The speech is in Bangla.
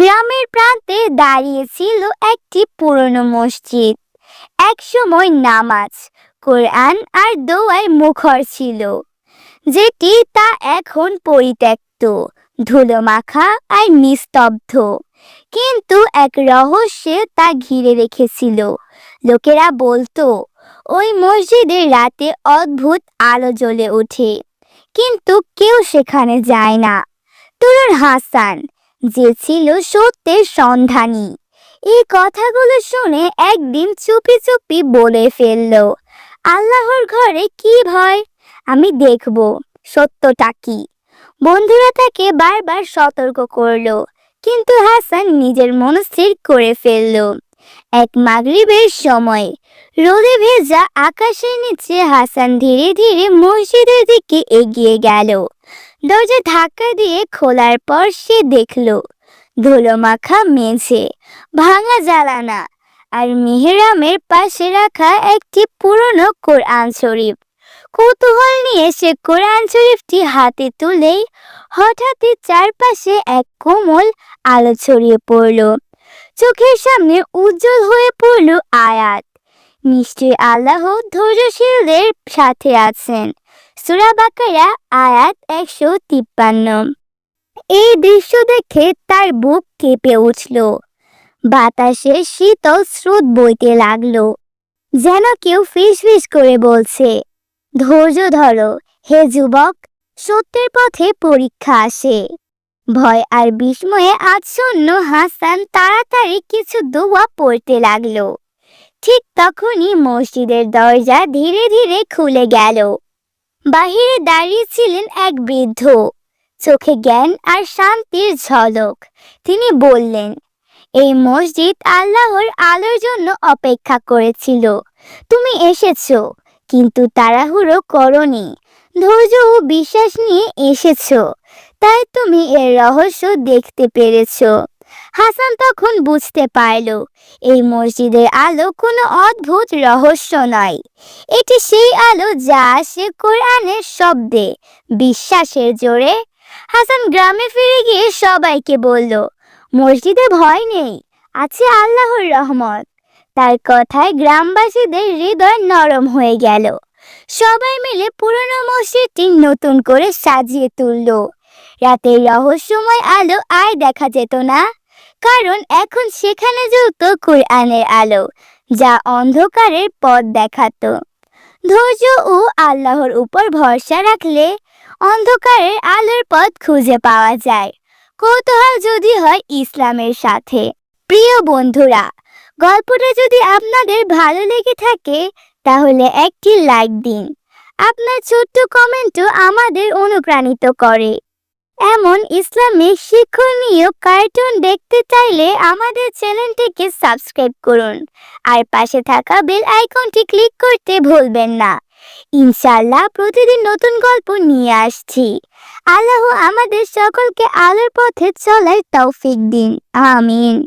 গ্রামের প্রান্তে দাঁড়িয়েছিল একটি পুরনো মসজিদ। একসময় নামাজ, কোরআন আর দোয়ায় মুখর ছিল, যেটি তা এখন পরিত্যক্ত ধুলো মাখা আর নিস্তব্ধ। কিন্তু এক রহস্যে তা ঘিরে রেখেছিল। লোকেরা বলতো, ওই মসজিদে রাতে অদ্ভুত আলো জ্বলে ওঠে, কিন্তু কেউ সেখানে যায় না। তরুণ হাসান যে ছিল সত্যের সন্ধানী। এই কথাগুলো শুনে একদিন চুপি চুপি বলে ফেলল, আল্লাহর ঘরে কি ভয়? আমি দেখব, সত্যটা কি? বন্ধুরা তাকে বারবার সতর্ক করল, কিন্তু হাসান নিজের মনস্থির করে ফেলল। এক মাগরিবের সময় রোদে ভেজা আকাশের নিচে হাসান ধীরে ধীরে মসজিদের দিকে এগিয়ে গেল। দরজা ধাক্কা দিয়ে খোলার পর সে দেখল, ধুলো মাখা মেঝে, ভাঙা জ্বালানা, আর মেহরামের পাশে রাখা একটি পুরনো কোরআন শরীফ। কৌতূহল নিয়ে সে কোরআন শরীফটি হাতে তুলেই হঠাৎই চারপাশে এক কোমল আলো ছড়িয়ে পড়ল। চোখের সামনে উজ্জ্বল হয়ে পড়ল আয়াত। নিশ্চয় আল্লাহ ধৈর্যশীলদের সাথে আছেন। সুরা বাকারা, আয়াত একশো তিপ্পান্ন। এই দৃশ্য দেখে তার বুক কেঁপে উঠল। বাতাসে শীতল স্রোত বইতে লাগল, যেন কেউ ফিস ফিস করে বলছে, ধৈর্য ধরো, হে যুবক, সত্যের পথে পরীক্ষা আসে। ভয় আর বিস্ময়ে আচ্ছন্ন হাসান তাড়াতাড়ি কিছু দোয়া পড়তে লাগল। ঠিক তখনই মসজিদের দরজা ধীরে ধীরে খুলে গেল। বাহিরে দাঁড়িয়ে ছিলেন এক বৃদ্ধ। চোখে জ্ঞান আর শান্তির ঝলক। তিনি বললেন, এই মসজিদ আল্লাহর আলোর জন্য অপেক্ষা করেছিল। তুমি এসেছ, কিন্তু তাড়াহুড়ো করনি। ধৈর্য ও বিশ্বাস নিয়ে এসেছ। তাই তুমি এর রহস্য দেখতে পেরেছ। হাসান তখন বুঝতে পারল, এই মসজিদের আলো কোনো অদ্ভুত রহস্য নয়। এটি সেই আলো যা আসে কোরআনের শব্দে, বিশ্বাসের জোরে। হাসান গ্রামে ফিরে গিয়ে সবাইকে বলল, মসজিদে ভয় নেই, আছে আল্লাহর রহমত। তার কথায় গ্রামবাসীদের হৃদয় নরম হয়ে গেল। সবাই মিলে পুরনো মসজিদটি নতুন করে সাজিয়ে তুলল। রাতের রহস্যময় আলো আর দেখা যেত না। কারণ এখন সেখানে জ্বলত কোরআনের আলো, যা অন্ধকারের পথ দেখাতো। ধৈর্য ও আল্লাহর উপর ভরসা রাখলে অন্ধকারের আলোর পথ খুঁজে পাওয়া যায়। কৌতূহল যদি হয় ইসলামের সাথে। প্রিয় বন্ধুরা, গল্পটা যদি আপনাদের ভালো লেগে থাকে, তাহলে একটি লাইক দিন। আপনার ছোট্ট কমেন্টও আমাদের অনুপ্রাণিত করে। এমন ইসলামিক শিক্ষণীয় কার্টুন দেখতে চাইলে আমাদের চ্যানেলটিকে সাবস্ক্রাইব করুন। আর পাশে থাকা বেল আইকনটি ক্লিক করতে ভুলবেন না। ইনশাল্লাহ প্রতিদিন নতুন গল্প নিয়ে আসছি। আল্লাহ আমাদের সকলকে আলোর পথে চলার তৌফিক দিন। আমিন।